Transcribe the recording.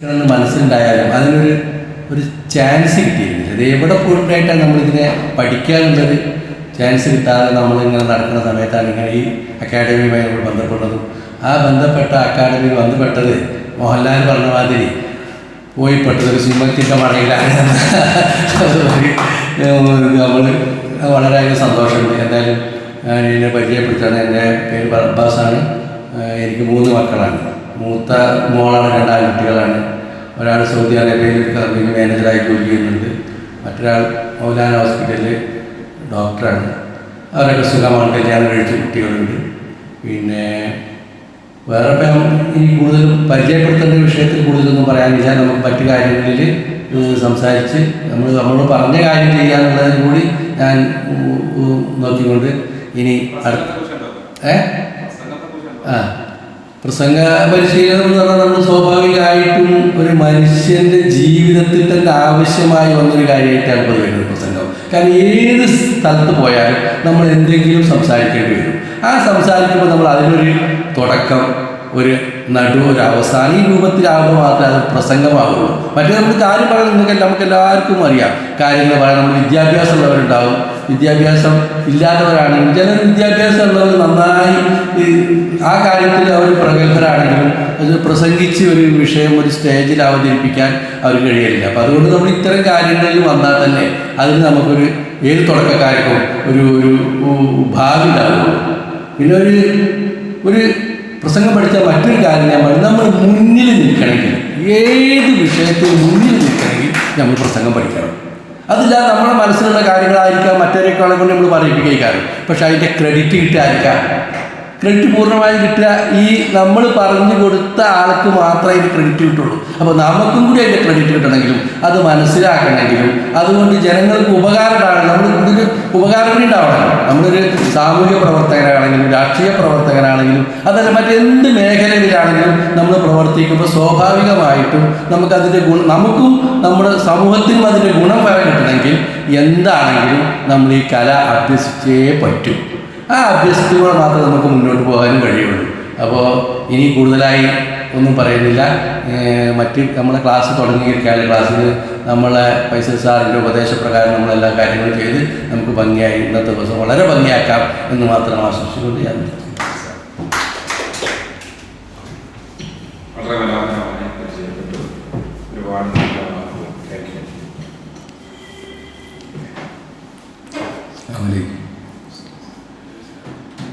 എന്ന് മനസ്സിലുണ്ടായാലും അതിനൊരു ഒരു ചാൻസ് കിട്ടിയിരുന്നില്ല ഇത് എവിടെ പോയിട്ടായിട്ടാണ് നമ്മളിതിനെ പഠിക്കാനുള്ളൊരു ചാൻസ് കിട്ടാതെ നമ്മളിങ്ങനെ നടക്കുന്ന സമയത്താണ് ഇങ്ങനെ ഈ അക്കാഡമിയുമായി നമ്മൾ ബന്ധപ്പെട്ടതും. ആ ബന്ധപ്പെട്ട അക്കാഡമിയിൽ ബന്ധപ്പെട്ടത് മോഹൻലാൽ പറഞ്ഞ മാതിരി പോയി പെട്ടത് ഒരു സിനിമത്തിന്റെ മഴയിലാണ് നമ്മൾ വളരെയധികം സന്തോഷമുണ്ട്. എന്തായാലും ഞാൻ ഇതിനെ പരിചയപ്പെടുത്താണ് എന്റെ പേര് അബ്ബാസാണ് ആഹ് എനിക്ക് മൂന്ന് മക്കളാണ്. മൂത്ത മോളാണ് രണ്ടാം കുട്ടികളാണ്. ഒരാൾ സൗദി അറേബ്യയിൽ കമ്പനി മാനേജറായി ജോലി ചെയ്യുന്നുണ്ട്. മറ്റൊരാൾ മൗലാന ഹോസ്പിറ്റലിൽ ഡോക്ടറാണ്. അവരൊക്കെ സുഖമാണ് കല്യാണം കഴിച്ച കുട്ടികളുണ്ട്. പിന്നെ വേറെ ഇനി കൂടുതൽ പരിചയപ്പെടുത്തേണ്ട വിഷയത്തിൽ കൂടുതലൊന്നും പറയാനില്ല നമുക്ക് മറ്റു കാര്യങ്ങളിൽ സംസാരിച്ച് നമ്മൾ നമ്മളോട് പറഞ്ഞ കാര്യം ചെയ്യാനുള്ളതിനും കൂടി ഞാൻ നോക്കിക്കൊണ്ട് ഇനി ഏ? ആ. പ്രസംഗ പരിശീലനം എന്ന് പറഞ്ഞാൽ നമ്മൾ സ്വാഭാവികമായിട്ടും ഒരു മനുഷ്യന്റെ ജീവിതത്തിൽ തന്നെ ആവശ്യമായി വന്നൊരു കാര്യമായിട്ടാണ് വരുന്നത് പ്രസംഗം. കാരണം ഏത് സ്ഥലത്ത് പോയാലും നമ്മൾ എന്തെങ്കിലും സംസാരിക്കേണ്ടി വരും. ആ സംസാരിക്കുമ്പോൾ നമ്മൾ അതിനൊരു തുടക്കം ഒരു നടു ഒരു അവസാനം ഈ രൂപത്തിലാകുമ്പോൾ മാത്രമേ അത് പ്രസംഗമാകുള്ളൂ മറ്റേ നമ്മൾ കാര്യം പറയാൻ നിങ്ങൾക്ക് നമുക്ക് എല്ലാവർക്കും അറിയാം. കാര്യങ്ങൾ പറയാൻ നമ്മൾ വിദ്യാഭ്യാസം ഉള്ളവരുണ്ടാവും വിദ്യാഭ്യാസം ഇല്ലാത്തവരാണെങ്കിലും ചില വിദ്യാഭ്യാസം ഉള്ളവർ നന്നായി ആ കാര്യത്തിൽ അവർ പ്രഗത്ഭരാണെങ്കിലും അത് പ്രസംഗിച്ച് ഒരു വിഷയം ഒരു സ്റ്റേജിൽ അവതരിപ്പിക്കാൻ അവർ കഴിയില്ല അപ്പം അതുകൊണ്ട് നമ്മൾ ഇത്തരം കാര്യങ്ങളിൽ വന്നാൽ തന്നെ അതിന് നമുക്കൊരു ഏത് തുടക്കക്കാർക്കും ഒരു ഒരു ഭാവി ഉണ്ടാകും പിന്നെ ഒരു ഒരു പ്രസംഗം പഠിച്ച മറ്റൊരു കാര്യം ഞാൻ പറഞ്ഞു നമ്മൾ മുന്നിൽ നിൽക്കണമെങ്കിൽ ഏത് വിഷയത്തിൽ മുന്നിൽ നിൽക്കണമെങ്കിൽ നമ്മൾ പ്രസംഗം പഠിക്കണം. അതില്ലാതെ നമ്മുടെ മനസ്സിലുള്ള കാര്യങ്ങളായിരിക്കാം മറ്റൊരെക്കാളെ കൊണ്ട് നമ്മൾ പറയിപ്പിക്കാറ് പക്ഷെ അതിന്റെ ക്രെഡിറ്റ് കിട്ടാതിരിക്കാം. ക്രെഡിറ്റ് പൂർണമായും കിട്ടുക ഈ നമ്മൾ പറഞ്ഞു കൊടുത്ത ആൾക്ക് മാത്രമേ അതിന് ക്രെഡിറ്റ് കിട്ടുള്ളൂ. അപ്പോൾ നമുക്കും കൂടി അതിന്റെ ക്രെഡിറ്റ് കിട്ടണമെങ്കിലും അത് മനസ്സിലാക്കണമെങ്കിലും അതുകൊണ്ട് ജനങ്ങൾക്ക് ഉപകാരമാണ് നമ്മൾ ഇതിന് ഉപകാരം ഉണ്ടാവണം? നമ്മളൊരു സാമൂഹ്യ പ്രവർത്തകനാണെങ്കിലും രാഷ്ട്രീയ പ്രവർത്തകനാണെങ്കിലും അതല്ല മറ്റെന്ത് മേഖലയിലാണെങ്കിലും നമ്മൾ പ്രവർത്തിക്കുമ്പോൾ സ്വാഭാവികമായിട്ടും നമുക്കതിന്റെ ഗുണം നമുക്കും നമ്മുടെ സമൂഹത്തിനും അതിന്റെ ഗുണം വരെ കിട്ടണമെങ്കിൽ എന്താണെങ്കിലും നമ്മൾ ഈ കല അഭ്യസിച്ചേ പറ്റും. ആ അഭ്യസിച്ചുകൂടെ മാത്രമേ നമുക്ക് മുന്നോട്ട് പോകാനും കഴിയുള്ളൂ. അപ്പോൾ ഇനി കൂടുതലായി ഒന്നും പറയുന്നില്ല. മറ്റ് നമ്മുടെ ക്ലാസ് തുടങ്ങിയിരിക്കുകയാണ്. ക്ലാസ്സിൽ നമ്മളെ ഫൈസൽ സാറിന്റെ ഉപദേശപ്രകാരം നമ്മളെല്ലാ കാര്യങ്ങളും ചെയ്ത് നമുക്ക് ഭംഗിയായി ഇന്നത്തെ ദിവസം വളരെ ഭംഗിയാക്കാം എന്ന് മാത്രം ആശംസിച്ചുകൊണ്ട് ഞാൻ വളരെ മനോഹരമായി പരിചയപ്പെട്ടു ഒരുപാട് നല്ല വാക്കുകൾ കേൾക്കുന്നു